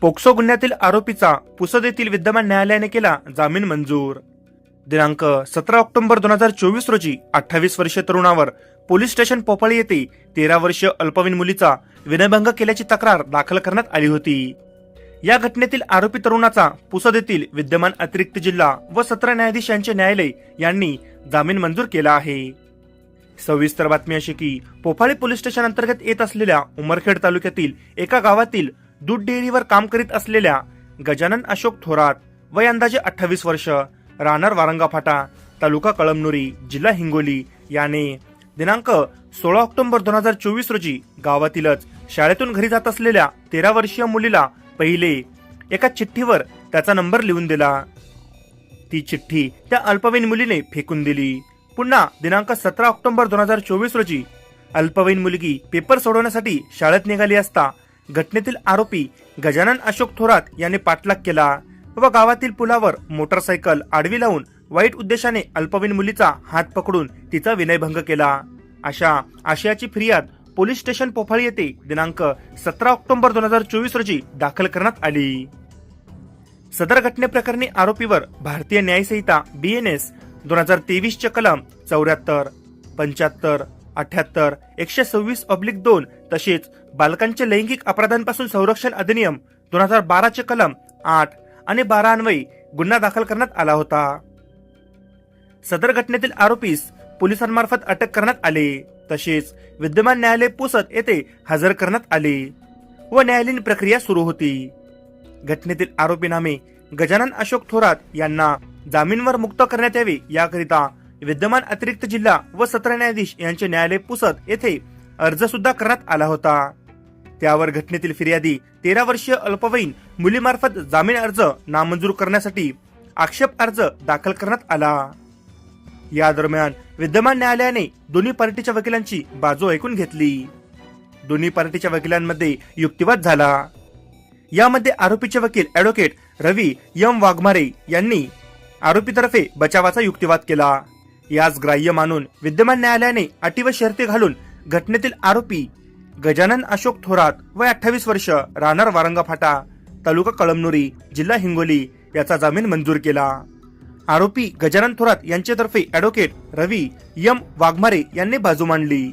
POCSO गुन्ह्यातील आरोपीचा पुसद येथील विद्यमान न्यायालयाने केला जामीन मंजूर. दिनांक सतरा ऑक्टोबर दोन हजार चोवीस रोजी अठ्ठावीस वर्षीय तरुणावर पोलीस स्टेशन पोपाळी येथे तेरा वर्षीय अल्पवयीन मुलीचा विनयभंग केल्याची तक्रार दाखल करण्यात आली होती. या घटनेतील आरोपी तरुणाचा पुसद येथील विद्यमान अतिरिक्त जिल्हा व सत्र न्यायाधीश यांचे न्यायालय यांनी जामीन मंजूर केला आहे. सविस्तर बातमी अशी की पोफाळी पोलीस स्टेशन अंतर्गत येत असलेल्या उमरखेड तालुक्यातील एका गावातील दूध डेअरीवर काम करीत असलेल्या गजानन अशोक थोरात वय अंदाजे अठ्ठावीस वर्ष राहणार वारंगा फाटा तालुका कळमनुरी जिल्हा हिंगोली याने दिनांक सोळा ऑक्टोबर दोन हजार चोवीस रोजी गावातीलच शाळेतून घरी जात असलेल्या तेरा वर्षीय मुलीला पहिले एका चिठ्ठीवर त्याचा नंबर लिहून दिला. ती चिठ्ठी त्या अल्पवयीन मुलीने फेकून दिली. पुन्हा दिनांक सतरा ऑक्टोबर दोन हजार चोवीस रोजी अल्पवयीन मुलगी पेपर सोडवण्यासाठी शाळेत निघाली असता घटनेतील आरोपी गजानन अशोक थोरात याने पाठलाग केला व गावातील पुलावर मोटरसायकल आडवी लावून वाईट उद्देशाने अल्पवयीन मुलीचा हात पकडून तिचा विनयभंग केला. अशा आशयाची फिर्याद पोलीस स्टेशन पोफाळी येथे दिनांक सतरा ऑक्टोबर दोन हजार चोवीस रोजी दाखल करण्यात आली. सदर घटनेप्रकरणी आरोपीवर भारतीय न्यायसंहिता बी एन एस दोन हजार तेवीसचे कलम चौऱ्याहत्तर पंच्याहत्तर अठ्याहत्तर एकशे सव्वीस अब्लिक दोन तसेच बालकांचे लैंगिक अपराधांपासून संरक्षण अधिनियम दोन हजार बाराचे कलम आठ आणि बारा अन्वयी गुन्हा दाखल करण्यात आला होता. सदर घटनेतील आरोपीस पोलिसांमार्फत अटक करण्यात आले. तसेच विद्यमान न्यायालय पुसत येथे हजर करण्यात आले व न्यायालयीन प्रक्रिया सुरू होती. घटनेतील आरोपी नामे गजानन अशोक थोरात यांना जामीनवर मुक्त करण्यात यावे याकरिता विद्यमान अतिरिक्त जिल्हा व सत्र न्यायाधीश यांचे न्यायालय पुसद येथे अर्ज सुद्धा करण्यात आला होता. त्यावर घटनेतील फिर्यादी तेरा वर्षीय अल्पवयीन मुलीमार्फत जामीन अर्ज नामंजूर करण्यासाठी आक्षेप अर्ज दाखल करण्यात आला. या दरम्यान विद्यमान न्यायालयाने दोन्ही पार्टीच्या वकिलांची बाजू ऐकून घेतली. दोन्ही पार्टीच्या वकिलांमध्ये युक्तिवाद झाला. यामध्ये आरोपीचे वकील ऍडव्होकेट रवी यम वाघमारे यांनी आरोपीतर्फे बचावाचा युक्तिवाद केला. यास ग्राह्य मानून विद्यमान न्यायालयाने अटी व शर्ती घालून घटनेतील आरोपी गजानन अशोक थोरात वय अठ्ठावीस वर्ष राहणार वारंगा फाटा तालुका कळमनुरी जिल्हा हिंगोली याचा जामीन मंजूर केला. आरोपी गजानन थोरात यांच्यातर्फे ऍडव्होकेट रवी यम वाघमारे यांनी बाजू मांडली.